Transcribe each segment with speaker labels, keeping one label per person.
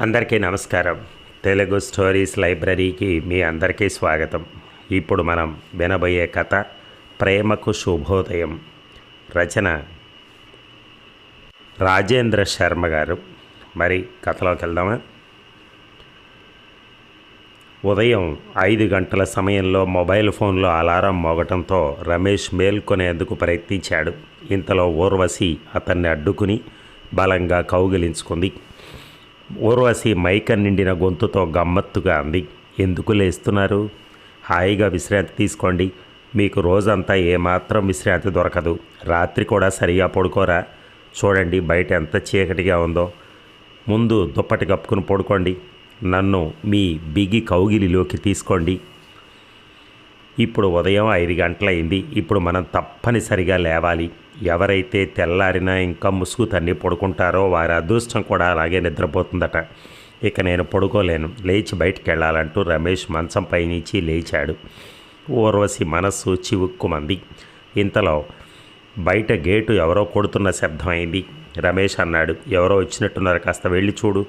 Speaker 1: అందరికీ నమస్కారం. తెలుగు స్టోరీస్ లైబ్రరీకి మీ అందరికీ స్వాగతం. ఇప్పుడు మనం వినబోయే కథ ప్రేమకు శుభోదయం. రచన రాజేంద్ర శర్మ గారు. మరి కథలోకి వెళ్దామా? ఉదయం ఐదు గంటల సమయంలో మొబైల్ ఫోన్లో అలారం మోగటంతో రమేష్ మేల్కొనేందుకు ప్రయత్నించాడు. ఇంతలో ఊర్వశి అతన్ని అడ్డుకుని బలంగా కౌగిలించుకుంది. ఊర్వశి మైక నిండిన గొంతుతో గమ్మత్తుగా అంది. ఎందుకు లేస్తున్నారు? హాయిగా విశ్రాంతి తీసుకోండి. మీకు రోజంతా ఏమాత్రం విశ్రాంతి దొరకదు. రాత్రి కూడా సరిగా పడుకోరా? చూడండి బయట ఎంత చీకటిగా ఉందో. ముందు దుప్పటి కప్పుకుని పడుకోండి. నన్ను మీ బిగి కౌగిలిలోకి తీసుకోండి. ఇప్పుడు ఉదయం ఐదు గంటలైంది. ఇప్పుడు మనం తప్పనిసరిగా లేవాలి. ఎవరైతే తెల్లారినా ఇంకా ముసుగు తన్ని పడుకుంటారో వారి అదృష్టం కూడా అలాగే నిద్రపోతుందట. ఇక నేను పడుకోలేను. లేచి బయటికి వెళ్ళాలంటూ రమేష్ మంచం పైనుంచి లేచాడు. ఊర్వశి మనస్సు చివుక్కుమంది. ఇంతలో బయట గేటు ఎవరో కొడుతున్న శబ్దం అయింది. రమేష్ అన్నాడు ఎవరో వచ్చినట్టున్నారు కాస్త వెళ్ళి చూడు.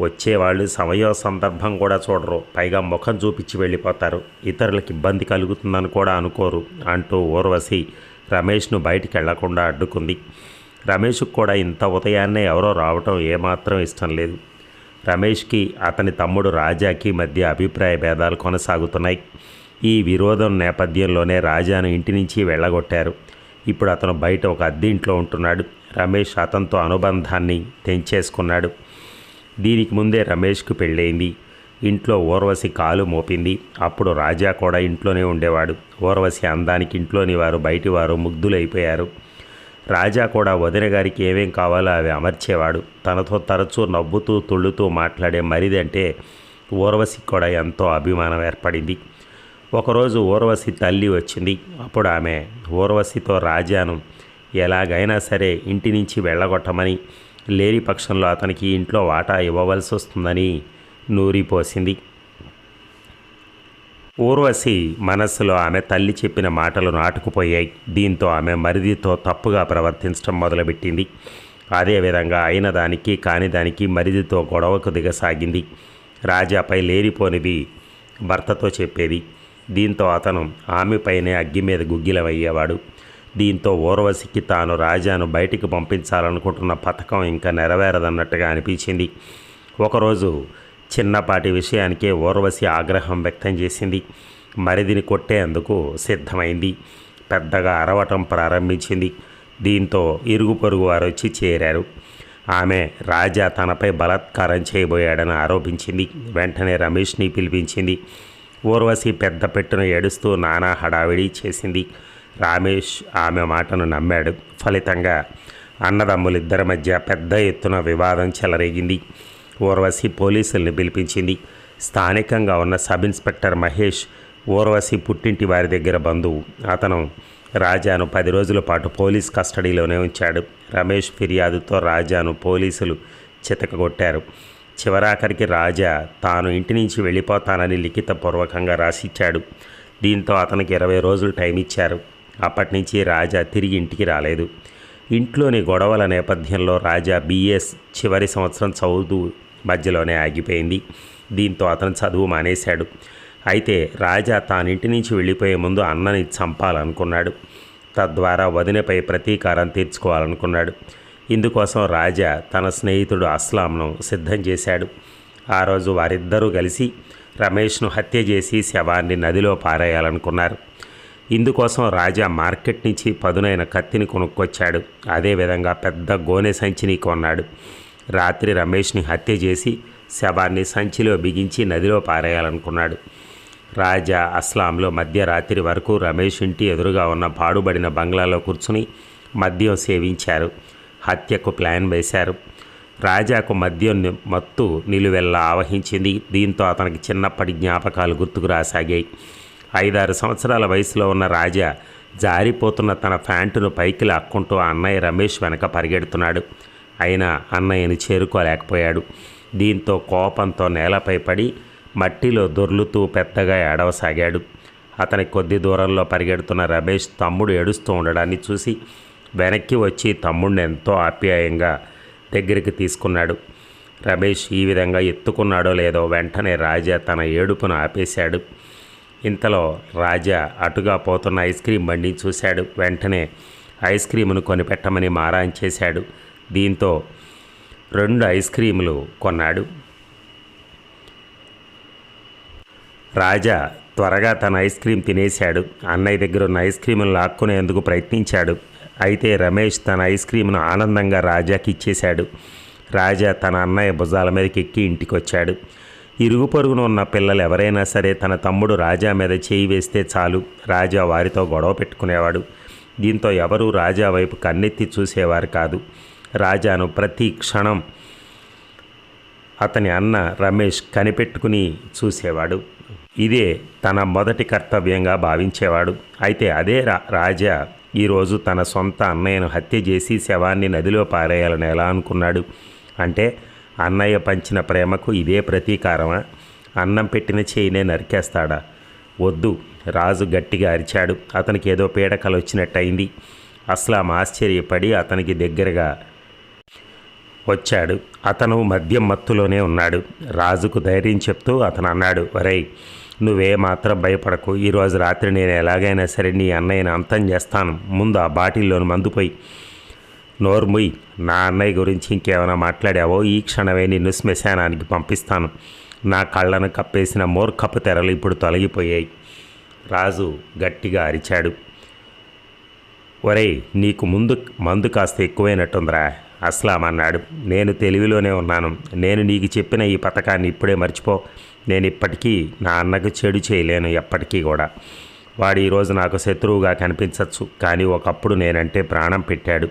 Speaker 1: వచ్చేవాళ్ళు సమయం సందర్భం కూడా చూడరు. పైగా ముఖం చూపించి వెళ్ళిపోతారు. ఇతరులకు ఇబ్బంది కలుగుతుందని కూడా అనుకోరు అంటూ ఊర్వశి రమేష్ను బయటికి వెళ్ళకుండా అడ్డుకుంది. రమేష్కు కూడా ఇంత ఉదయాన్నే ఎవరో రావటం ఏమాత్రం ఇష్టం లేదు. రమేష్కి అతని తమ్ముడు రాజాకి మధ్య అభిప్రాయ భేదాలు కొనసాగుతున్నాయి. ఈ విరోధం నేపథ్యంలోనే రాజాను ఇంటి నుంచి వెళ్ళగొట్టారు. ఇప్పుడు అతను బయట ఒక అద్దె ఇంట్లో ఉంటున్నాడు. రమేష్ అతనితో అనుబంధాన్ని తెంచేసుకున్నాడు. దీనికి ముందే రమేష్కు పెళ్ళయింది. ఇంట్లో ఊర్వశి కాలు మోపింది. అప్పుడు రాజా కూడా ఇంట్లోనే ఉండేవాడు. ఊర్వశి అందానికి ఇంట్లోని వారు బయటి వారు ముగ్ధులైపోయారు. రాజా కూడా వదిన గారికి ఏమేం కావాలో అవి అమర్చేవాడు. తనతో తరచూ నవ్వుతూ తుళ్ళుతూ మాట్లాడే మరిదంటే ఊర్వశికి కూడా ఎంతో అభిమానం ఏర్పడింది. ఒకరోజు ఊర్వశి తల్లి వచ్చింది. అప్పుడు ఆమె ఊర్వశితో రాజాను ఎలాగైనా సరే ఇంటి నుంచి వెళ్ళగొట్టమని లేని పక్షంలో అతనికి ఇంట్లో వాటా ఇవ్వవలసి వస్తుందని నూరిపోసింది. ఊర్వశి మనస్సులో ఆమె తల్లి చెప్పిన మాటలు నాటుకుపోయాయి. దీంతో ఆమె మరిదితో తప్పుగా ప్రవర్తించడం మొదలుపెట్టింది. అదేవిధంగా అయిన దానికి కాని దానికి మరిదితో గొడవకు దిగసాగింది. రాజాపై లేనిపోనివి భర్తతో చెప్పేది. దీంతో అతను ఆమెపైనే అగ్గి మీద గుగ్గిలమయ్యేవాడు. దీంతో ఊర్వశికి తాను రాజాను బయటికి పంపించాలనుకుంటున్న పథకం ఇంకా నెరవేరదన్నట్టుగా అనిపించింది. ఒకరోజు చిన్నపాటి విషయానికే ఊర్వశి ఆగ్రహం వ్యక్తం చేసింది. మరిదిని కొట్టేందుకు సిద్ధమైంది. పెద్దగా అరవటం ప్రారంభించింది. దీంతో ఇరుగు పొరుగు వారు వచ్చి చేరారు. ఆమె రాజా తనపై బలాత్కారం చేయబోయాడని ఆరోపించింది. వెంటనే రమేష్ని పిలిపించింది. ఊర్వశి పెద్ద పెట్టును ఏడుస్తూ నానా హడావిడి చేసింది. రామేష్ ఆమె మాటను నమ్మాడు. ఫలితంగా అన్నదమ్ములిద్దరి మధ్య పెద్ద ఎత్తున వివాదం చెలరేగింది. ఊర్వశి పోలీసుల్ని పిలిపించింది. స్థానికంగా ఉన్న సబ్ ఇన్స్పెక్టర్ మహేష్ ఊర్వశి పుట్టింటి వారి దగ్గర బంధువు. అతను రాజాను పది రోజుల పాటు పోలీస్ కస్టడీలోనే ఉంచాడు. రమేష్ ఫిర్యాదుతో రాజాను పోలీసులు చితకగొట్టారు. చివరాఖరికి రాజా తాను ఇంటి నుంచి వెళ్ళిపోతానని లిఖితపూర్వకంగా రాసిచ్చాడు. దీంతో అతనికి ఇరవై రోజులు టైం ఇచ్చారు అప్పటి నుంచి రాజా తిరిగి ఇంటికి రాలేదు. ఇంట్లోని గొడవల నేపథ్యంలో రాజా బీఎస్ చివరి సంవత్సరం చదువు మధ్యలోనే ఆగిపోయింది. దీంతో అతను చదువు మానేశాడు. అయితే రాజా తానింటి నుంచి వెళ్ళిపోయే ముందు అన్నని చంపాలనుకున్నాడు. తద్వారా వదినపై ప్రతీకారం తీర్చుకోవాలనుకున్నాడు. ఇందుకోసం రాజా తన స్నేహితుడు అస్లాంను సిద్ధం చేశాడు. ఆ రోజు వారిద్దరూ కలిసి రమేష్ను హత్య చేసి శవాన్ని నదిలో పారేయాలనుకున్నారు. ఇందుకోసం రాజా మార్కెట్ నుంచి పదునైన కత్తిని కొనుక్కొచ్చాడు. అదేవిధంగా పెద్ద గోనె సంచిని కొన్నాడు. రాత్రి రమేష్ని హత్య చేసి శవాన్ని సంచిలో బిగించి నదిలో పారేయాలనుకున్నాడు. రాజా అస్లాంలో మధ్యరాత్రి వరకు రమేష్ ఇంటి ఎదురుగా ఉన్న పాడుబడిన బంగ్లాలో కూర్చుని మద్యం సేవించారు. హత్యకు ప్లాన్ వేశారు. రాజాకు మద్యం మత్తు నిలువెల్లా ఆవహించింది. దీంతో అతనికి చిన్నప్పటి జ్ఞాపకాలు గుర్తుకు రాసాగాయి. ఐదారు సంవత్సరాల వయసులో ఉన్న రాజా జారిపోతున్న తన ప్యాంటును పైకి లాక్కుంటూ అన్నయ్య రమేష్ వెనక పరిగెడుతున్నాడు. అయినా అన్నయ్యని చేరుకోలేకపోయాడు. దీంతో కోపంతో నేలపై పడి మట్టిలో దొర్లుతూ పెద్దగా ఏడవసాగాడు. అతని కొద్ది దూరంలో పరిగెడుతున్న రమేష్ తమ్ముడు ఏడుస్తూ ఉండడాన్ని చూసి వెనక్కి వచ్చి తమ్ముడిని ఎంతో ఆప్యాయంగా దగ్గరికి తీసుకున్నాడు. రమేష్ ఈ విధంగా ఎత్తుకున్నాడో లేదో వెంటనే రాజా తన ఏడుపును ఆపేశాడు. ఇంతలో రాజా అటుగా పోతున్న ఐస్ క్రీం బండిని చూశాడు. వెంటనే ఐస్ క్రీమును కొనిపెట్టమని మారాన్ చేశాడు. దీంతో రెండు ఐస్ క్రీములు కొన్నాడు. రాజా త్వరగా తన ఐస్ క్రీం తినేశాడు. అన్నయ్య దగ్గర ఉన్న ఐస్ క్రీమును లాక్కునేందుకు ప్రయత్నించాడు. అయితే రమేష్ తన ఐస్ క్రీమును ఆనందంగా రాజాకి ఇచ్చేశాడు. రాజా తన అన్నయ్య భుజాల మీదకి ఎక్కి ఇంటికి వచ్చాడు ఇరుగు పొరుగున ఉన్న పిల్లలు ఎవరైనా సరే తన తమ్ముడు రాజా మీద చేయి వేస్తే చాలు. రాజా వారితో గొడవ పెట్టుకునేవాడు. దీంతో ఎవరూ రాజా వైపు కన్నెత్తి చూసేవారు కాదు. రాజాను ప్రతి క్షణం అతని అన్న రమేష్ కనిపెట్టుకుని చూసేవాడు. ఇదే తన మొదటి కర్తవ్యంగా భావించేవాడు. అయితే అదే రా రాజా ఈరోజు తన సొంత అన్నయ్యను హత్య చేసి శవాన్ని నదిలో పారేయాలని ఎలా అనుకున్నాడు? అంటే అన్నయ్య పంచిన ప్రేమకు ఇదే ప్రతీకారమా? అన్నం పెట్టిన చేయినే నరికేస్తాడా? వద్దు రాజు గట్టిగా అరిచాడు. అతనికి ఏదో పీడకలు వచ్చినట్టయింది అస్లాం ఆశ్చర్యపడి అతనికి దగ్గరగా వచ్చాడు. అతను మద్యం మత్తులోనే ఉన్నాడు. రాజుకు ధైర్యం చెప్తూ అతను అన్నాడు వరేయ్ నువ్వే మాత్రం భయపడకు ఈరోజు రాత్రి నేను ఎలాగైనా సరే నీ అన్నయ్యని అంతం చేస్తాను. ముందు ఆ బాటిల్లోని మందుపోయి నోర్ముయ్ నా అన్నయ్య గురించి ఇంకేమైనా మాట్లాడావో ఈ క్షణమే నిన్ను శ్మశానానికి పంపిస్తాను. నా కళ్ళను కప్పేసిన మూర్ఖపు తెరలు ఇప్పుడు తొలగిపోయాయి. రాజు గట్టిగా అరిచాడు. ఒరేయ్ నీకు ముందు మందు కాస్త ఎక్కువైనట్టుందిరా అస్లాం అన్నాడు. నేను తెలివిలోనే ఉన్నాను. నేను నీకు చెప్పిన ఈ పథకాన్ని ఇప్పుడే మర్చిపో. నేను ఇప్పటికీ నా అన్నకు చెడు చేయలేను ఎప్పటికీ కూడా. వాడు ఈరోజు నాకు శత్రువుగా కనిపించవచ్చు కానీ ఒకప్పుడు నేనంటే ప్రాణం పెట్టాడు.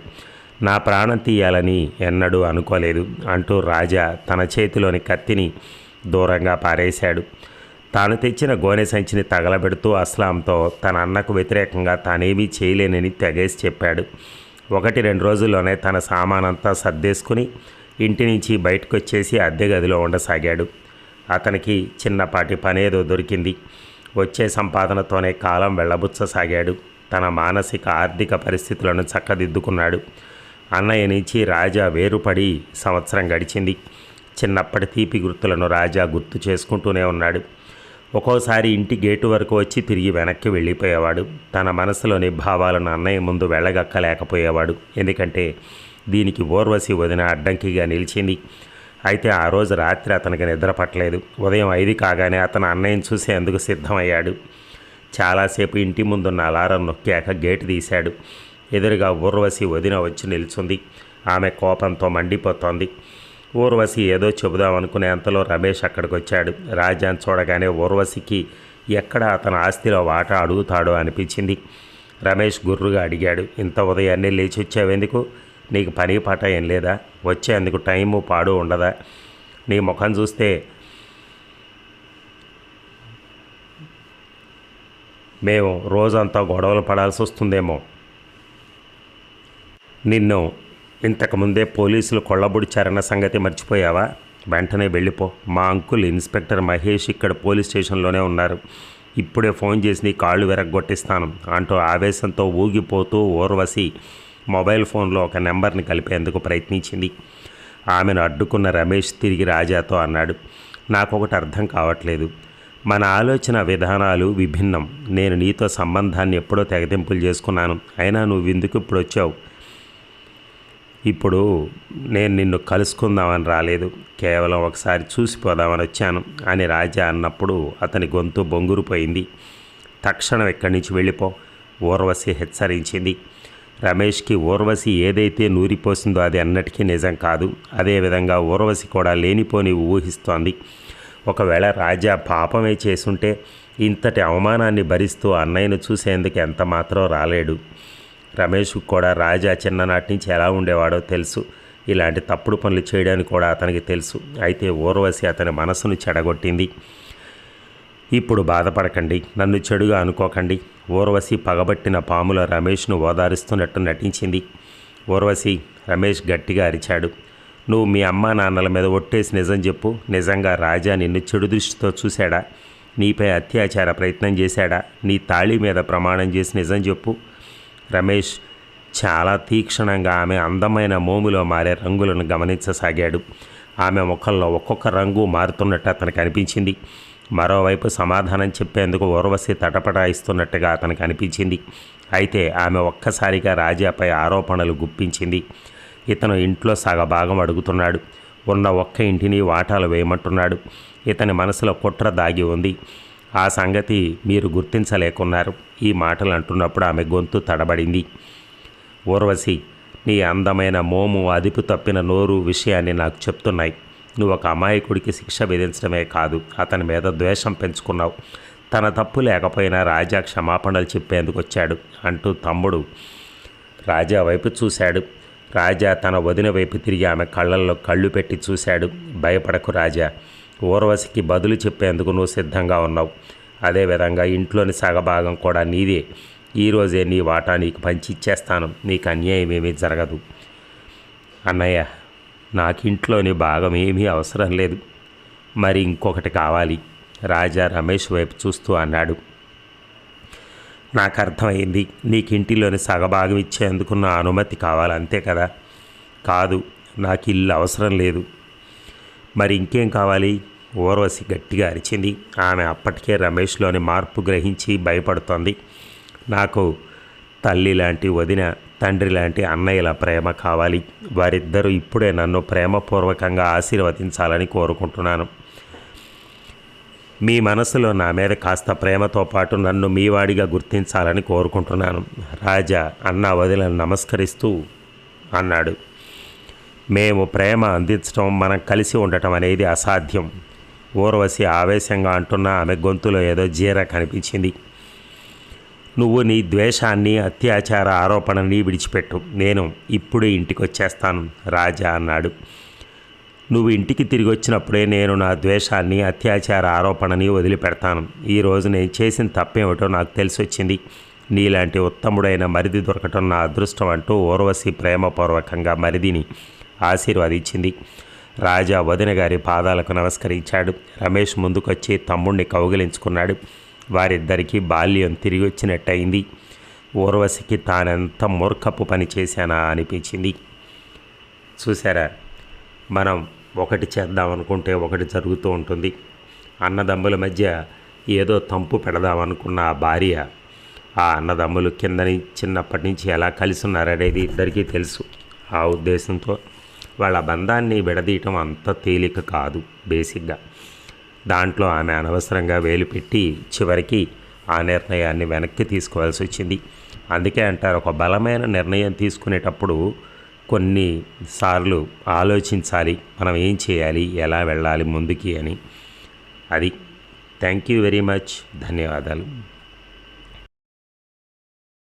Speaker 1: నా ప్రాణం తీయాలని ఎన్నడూ అనుకోలేదు అంటూ రాజా తన చేతిలోని కత్తిని దూరంగా పారేశాడు. తాను తెచ్చిన గోనె సంచిని తగలబెడుతూ అస్లాంతో తన అన్నకు వ్యతిరేకంగా తానేమీ చేయలేనని తెగేసి చెప్పాడు. ఒకటి రెండు రోజుల్లోనే తన సామానంతా సర్దేసుకుని ఇంటి నుంచి బయటకు వచ్చేసి అద్దె గదిలో ఉండసాగాడు. అతనికి చిన్నపాటి పనేదో దొరికింది. వచ్చే సంపాదనతోనే కాలం వెళ్ళబుచ్చసాగాడు. తన మానసిక ఆర్థిక పరిస్థితులను చక్కదిద్దుకున్నాడు. అన్నయ్య నుంచి రాజా వేరుపడి సంవత్సరం గడిచింది. చిన్నప్పటి తీపి గుర్తులను రాజా గుర్తు చేసుకుంటూనే ఉన్నాడు. ఒక్కోసారి ఇంటి గేటు వరకు వచ్చి తిరిగి వెనక్కి వెళ్ళిపోయేవాడు. తన మనసులోని భావాలను అన్నయ్య ముందు వెళ్ళగక్కలేకపోయేవాడు. ఎందుకంటే దీనికి ఓర్వశి వదిన అడ్డంకిగా నిలిచింది. అయితే ఆ రోజు రాత్రి అతనికి నిద్ర పట్టలేదు. ఉదయం ఐదు కాగానే అతను అన్నయ్యను చూసేందుకు సిద్ధమయ్యాడు. చాలాసేపు ఇంటి ముందున్న అలారం నొక్కాక గేటు తీశాడు. ఎదురుగా ఊర్వశి వదిన వచ్చి నిల్చుంది. ఆమె కోపంతో మండిపోతోంది. ఊర్వశి ఏదో చెబుదామనుకునే అంతలో రమేష్ అక్కడికి వచ్చాడు రాజాన్ చూడగానే ఊర్వశికి ఎక్కడ అతని ఆస్తిలో వాటా అడుగుతాడో అనిపించింది. రమేష్ గుర్రుగా అడిగాడు ఇంత ఉదయాన్నే లేచి వచ్చావెందుకు నీకు పని పాట ఏం లేదా? వచ్చేందుకు టైము పాడు ఉండదా? నీ ముఖం చూస్తే మేము రోజంతా గొడవలు పడాల్సి వస్తుందేమో నిన్ను ఇంతకుముందే పోలీసులు కొల్లబుడిచారన్న సంగతి మర్చిపోయావా? వెంటనే వెళ్ళిపో. మా అంకుల్ ఇన్స్పెక్టర్ మహేష్ ఇక్కడ పోలీస్ స్టేషన్లోనే ఉన్నారు. ఇప్పుడే ఫోన్ చేసి నీ కాళ్ళు విరగ్గొట్టిస్తాను అంటూ ఆవేశంతో ఊగిపోతూ ఓర్వసి మొబైల్ ఫోన్లో ఒక నెంబర్ని కలిపేందుకు ప్రయత్నించింది. ఆమెను అడ్డుకున్న రమేష్ తిరిగి రాజాతో అన్నాడు నాకు ఒకటి అర్థం కావట్లేదు. మన ఆలోచన విధానాలు విభిన్నం. నేను నీతో సంబంధాన్ని ఎప్పుడో తెగతింపులు చేసుకున్నాను. అయినా నువ్వు ఎందుకు ఇప్పుడు వచ్చావు ఇప్పుడు నేను నిన్ను కలుసుకుందామని రాలేదు. కేవలం ఒకసారి చూసిపోదామని వచ్చాను. అని రాజా అన్నప్పుడు అతని గొంతు బొంగురుపోయింది. తక్షణం ఎక్కడి నుంచి వెళ్ళిపో. ఊర్వశి హెచ్చరించింది. రమేష్కి ఊర్వశి ఏదైతే నూరిపోసిందో అది అన్నటికీ నిజం కాదు. అదేవిధంగా ఊర్వశి కూడా లేనిపోని ఊహిస్తోంది. ఒకవేళ రాజా పాపమే చేసుంటే ఇంతటి అవమానాన్ని భరిస్తూ అన్నయ్యను చూసేందుకు ఎంత మాత్రం రాలేడు. రమేష్ కూడా రాజా చిన్ననాటి నుంచి ఎలా ఉండేవాడో తెలుసు. ఇలాంటి తప్పుడు పనులు చేయడానికి కూడా అతనికి తెలుసు. అయితే ఊర్వశి అతని మనసును చెడగొట్టింది. ఇప్పుడు బాధపడకండి. నన్ను చెడుగా అనుకోకండి. ఊర్వశి పగబట్టిన పాముల రమేష్ను ఓదారుస్తున్నట్టు నటించింది. ఊర్వశి రమేష్ గట్టిగా అరిచాడు. నువ్వు మీ అమ్మా నాన్నల మీద ఒట్టేసి నిజం చెప్పు. నిజంగా రాజా నిన్ను చెడు దృష్టితో చూశాడా? నీపై అత్యాచార ప్రయత్నం చేశాడా? నీ తాళి మీద ప్రమాణం చేసి నిజం చెప్పు. రమేష్ చాలా తీక్షణంగా ఆమె అందమైన మోములో మారే రంగులను గమనించసాగాడు. ఆమె ముఖంలో ఒక్కొక్క రంగు మారుతున్నట్టు అతనికి అనిపించింది. మరోవైపు సమాధానం చెప్పేందుకు ఊర్వశి తటపటాయిస్తున్నట్టుగా అతనికి అనిపించింది. అయితే ఆమె ఒక్కసారిగా రాజాపై ఆరోపణలు గుప్పించింది. ఇతను ఇంట్లో సగభాగం అడుగుతున్నాడు. ఉన్న ఒక్క ఇంటిని వాటాలు వేయమంటున్నాడు. ఇతని మనసులో కుట్ర దాగి ఉంది. ఆ సంగతి మీరు గుర్తించలేకున్నారు. ఈ మాటలు అంటున్నప్పుడు ఆమె గొంతు తడబడింది. ఊర్వశి నీ అందమైన మోము అదుపు తప్పిన నోరు విషయాన్ని నాకు చెప్తున్నాయి. నువ్వు ఒక అమాయకుడికి శిక్ష విధించడమే కాదు అతని మీద ద్వేషం పెంచుకున్నావు. తన తప్పు లేకపోయినా రాజా క్షమాపణలు చెప్పేందుకు వచ్చాడు అంటూ తమ్ముడు రాజా వైపు చూశాడు. రాజా తన వదిన వైపు తిరిగి ఆమె కళ్ళల్లో కళ్ళు పెట్టి చూశాడు. భయపడకు రాజా. ఊర్వశికి బదులు చెప్పేందుకు నువ్వు సిద్ధంగా ఉన్నావు. అదేవిధంగా ఇంట్లోని సగభాగం కూడా నీదే. ఈరోజే నీ వాటా నీకు పంచి ఇచ్చేస్తాను. నీకు అన్యాయం ఏమీ జరగదు. అన్నయ్య నాకు ఇంట్లోని భాగం ఏమీ అవసరం లేదు. మరి ఇంకొకటి కావాలి. రాజా రమేష్ వైపు చూస్తూ అన్నాడు. నాకు అర్థమైంది నీకు ఇంటిలోని సగభాగం ఇచ్చేందుకు నా అనుమతి కావాలి అంతే కదా? కాదు నాకు ఇల్లు అవసరం లేదు. మరి ఇంకేం కావాలి? ఊర్వశి గట్టిగా అరిచింది. ఆమె అప్పటికే రమేష్లోని మార్పు గ్రహించి భయపడుతోంది. నాకు తల్లి లాంటి వదిన తండ్రి లాంటి అన్నయ్యల ప్రేమ కావాలి. వారిద్దరూ ఇప్పుడే నన్ను ప్రేమపూర్వకంగా ఆశీర్వదించాలని కోరుకుంటున్నాను. మీ మనసులో నా మీద కాస్త ప్రేమతో పాటు నన్ను మీవాడిగా గుర్తించాలని కోరుకుంటున్నాను. రాజా అన్న వదిలను నమస్కరిస్తూ అన్నాడు. మేము ప్రేమ అందించడం మనం కలిసి ఉండటం అనేది అసాధ్యం. ఊర్వశి ఆవేశంగా అంటున్న ఆమె గొంతులో ఏదో జీర కనిపించింది. నువ్వు నీ ద్వేషాన్ని అత్యాచార ఆరోపణని విడిచిపెట్టు. నేను ఇప్పుడే ఇంటికి వచ్చేస్తాను రాజా అన్నాడు. నువ్వు ఇంటికి తిరిగి వచ్చినప్పుడే నేను నా ద్వేషాన్ని అత్యాచార ఆరోపణని వదిలిపెడతాను. ఈరోజు నేను చేసిన తప్పేమిటో నాకు తెలిసి వచ్చింది నీలాంటి ఉత్తముడైన మరిది దొరకటం నా అదృష్టం అంటూ ఊర్వశి ప్రేమపూర్వకంగా మరిదిని ఆశీర్వాదించింది. రాజా వదిన గారి పాదాలకు నమస్కరించాడు. రమేష్ ముందుకొచ్చి తమ్ముణ్ణి కౌగిలించుకున్నాడు. వారిద్దరికీ బాల్యం తిరిగి వచ్చినట్టయింది ఊర్వశికి తానెంత మూర్ఖపు పని చేశానా అనిపించింది. చూసారా మనం ఒకటి చేద్దాం అనుకుంటే ఒకటి జరుగుతూ ఉంటుంది. అన్నదమ్ముల మధ్య ఏదో తంపు పెడదామనుకున్న ఆ భార్య ఆ అన్నదమ్ములు కిందని చిన్నప్పటి నుంచి ఎలా కలిసి ఉన్నారనేది ఇద్దరికీ తెలుసు. ఆ ఉద్దేశంతో వాళ్ళ బంధాన్ని విడదీయటం అంత తేలిక కాదు బేసిక్గా. దాంట్లో ఆమె అనవసరంగా వేలు పెట్టి చివరికి ఆ నిర్ణయాన్ని వెనక్కి తీసుకోవాల్సి వచ్చింది. అందుకే అంటారు ఒక బలమైన నిర్ణయం తీసుకునేటప్పుడు కొన్నిసార్లు ఆలోచించాలి మనం ఏం చేయాలి ఎలా వెళ్ళాలి ముందుకి అని. అది. Thank you very much. ధన్యవాదాలు.